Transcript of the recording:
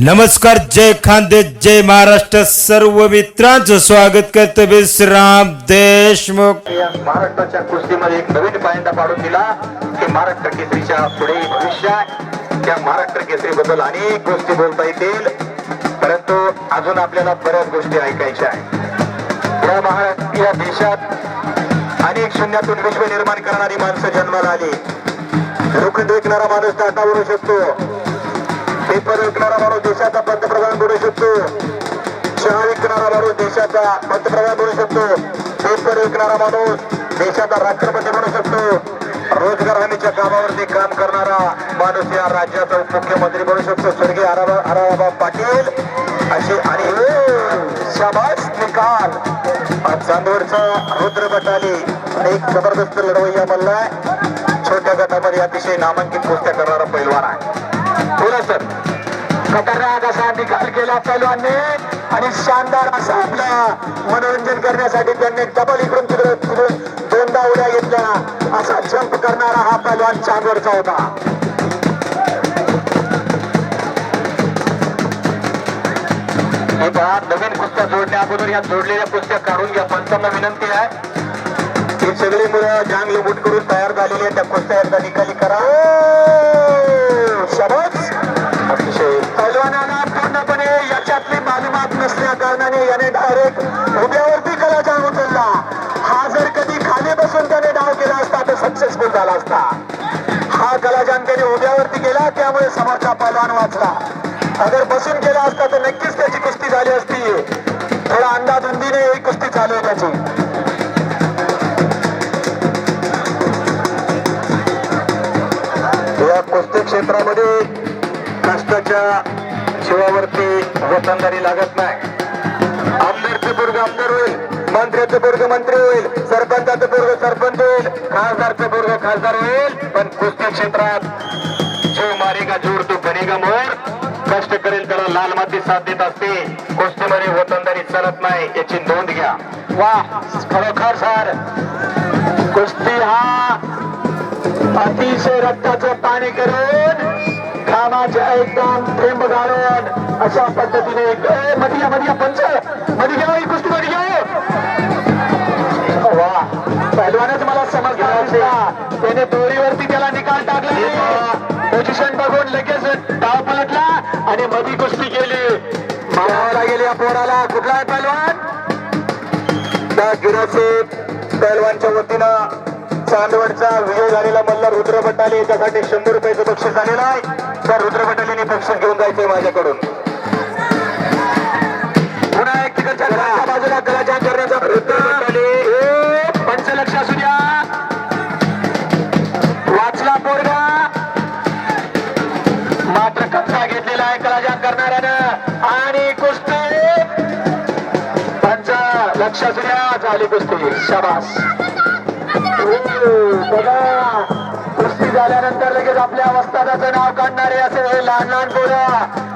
नमस्कार जय खानदे जय महाराष्ट्र सर्व मित्रांचं स्वागत करतो विश्राम देशमुख. महाराष्ट्राच्या कुस्तीमध्ये एक नवीन पायंदा पाडून दिला. की महाराष्ट्र केसरीच्या पुढे भविष्य आहे. त्या महाराष्ट्र केसरी बद्दल अनेक गोष्टी बोलता येतील. परंतु अजून आपल्याला बऱ्याच गोष्टी ऐकायच्या आहेत. या महाराष्ट्र या देशात अनेक शून्यातून विश्व निर्माण करणारी माणसं जन्माला आली. लोखंड देखणारा माणूस टाटा बनू शकतो पेपर विकणारा माणूस देशाचा पंतप्रधान बनू शकतो. चहा विकणारा माणूस देशाचा पंतप्रधान बनू शकतो. पेपर विकणारा माणूस देशाचा राष्ट्रपती बनू शकतो. रोजगार हमीच्या कामावरती काम करणारा माणूस या राज्याचा उपमुख्यमंत्री बनू शकतो. स्वर्गीय आराबा पाटील. असे आणि हो, शाबास निकाल. आज चांदवडचा रुद्र बटाली एक जबरदस्त लढवय्या मल्लाय छोट्या गटामध्ये अतिशय नामांकित कुस्त्या करणारा पैलवान आहे. बोला खतरनाक असा निकाल केला पैलवानने. आणि शानदार असा आपला मनोरंजन करण्यासाठी त्यांनी डबल इकडून तिकडे तिकडे दोनदा उड्या घेतल्या. असा जंप करणारा हा पैलवान चांदवडचा होता. नवीन पुस्तक जोडण्या अगोदर या जोडलेल्या पुस्तक काढून घ्या. पंचांना विनंती आहे. ही सगळी मुलं जांग लुबूट करून तयार झालेली आहे त्या कुस्त्या निकाली करा. त्यामुळे समोरचा पैलवान वाचला. अगर बसून केला असता तर नक्कीच त्याची कुस्ती झाली असती. थोडा अंदाधुंदीने ही कुस्ती चालू आहे त्याची. या कुस्ती क्षेत्रामध्ये कष्टाच्या शिवावरती वतनदारी लागत नाही. आमदारचं पोरग आमदार होईल मंत्र्याचं पोरग मंत्री होईल सरपंचाचं पोरग सरपंच होईल खासदारचं पोरग खासदार होईल पण कुस्ती क्षेत्रात जो जोर तो बनेगा मोर. कष्ट करेल त्याला लाल माती साथ देत असते. कुस्तीमध्ये वतनदारी चालत नाही याची नोंद घ्या. वा खरोखर सर. कुस्ती हा अतिशय रक्ताचं पाणी करून कामाचे एकदम थेंब घालून अशा पद्धतीने ए, मध्ये या, मध्ये पंच. मधी घ्या कुस्ती मधी घ्या वा पहिलवानच मला समज दिसला त्याने तो डाव आणि मधी कुस्ती केली. मारावाला गेली या पोराला. कुठला आहे पहिलवान? त्या गिरासे पैलवानच्या वतीनं चांदवडचा विजय झालेला मल्हार रुद्र बटाले याच्यासाठी शंभर रुपयाचं बक्षीस झालेलं आहे. त्या रुद्र बटालीने बक्षीस घेऊन जायचंय माझ्याकडून. पुन्हा एक तिकडच्या घराच्या बाजूला आहे कलाजा करणाऱ्यानं आणि कुस्ती. त्यांचा लक्ष द्या झाली कुस्ती. शाबास. बघा. कुस्ती झाल्यानंतर लगेच आपल्या वस्तादाचं नाव काढणारे असे हे लहान लहान पोरं.